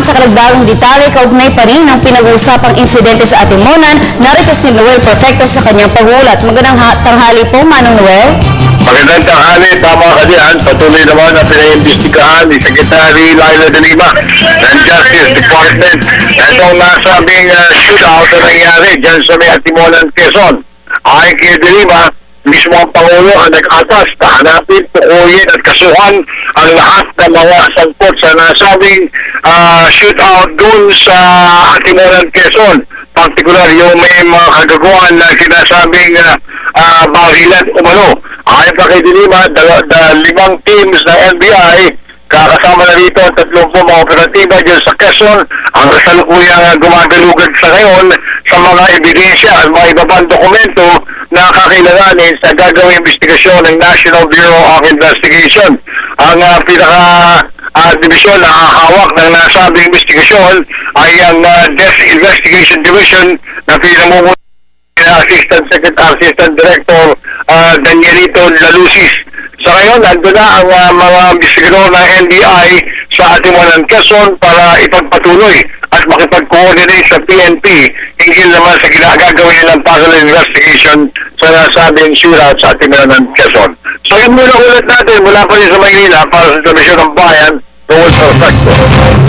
sa karagdagang detalye kaugnay pa rin ang pinag-uusapang insidente sa Atimonan, narito si Noel Perfecto sa kanyang pagulat. Magandang ha- tanghali po, Manong Noel. Magandang tanghali, tama ka diyan. Patuloy naman na pinaimbestigahan ni Secretary Laila de Lima ng Justice Department. Itong nasabing uh, shootout na nangyari dyan sa may Atimonan, Quezon. Ayon kay de Lima, mismo ang Pangulo ang nag-atas na hanapin, tukuyin at kasuhan ang lahat ng mga sangkot sa nasabing ah, shootout dun sa Atimonan, Quezon. Particular yung may mga kagaguhan na sinasabing uh, uh, barilan umano. Ayon pa kay Dilima, the, the limang teams ng NBI, kakasama na rito ang tatlong po mga operatiba dyan sa Quezon, ang kasalukuyang gumagalugad sa sa mga ebidensya at mga iba pang dokumento na kakailanganin sa gagawing investigasyon ng National Bureau of Investigation. Ang uh, pinaka uh, division na hawak ng nasabing investigasyon ay ang uh, Death Investigation Division na pinamumuno Assistant Secretary, Assistant Director uh, Danielito Lalusis. Sa ngayon, nandun na ang uh, mga investigador ng NBI sa Atimunan, Quezon para ipagpatuloy at makipag-coordinate sa PNP hinggil naman sa ginagagawin nilang parallel investigation sa nasabing shootout sa Atimunan, Quezon. So yan muna ulit natin mula pa rin sa Maynila para sa Komisyon ng Bayan.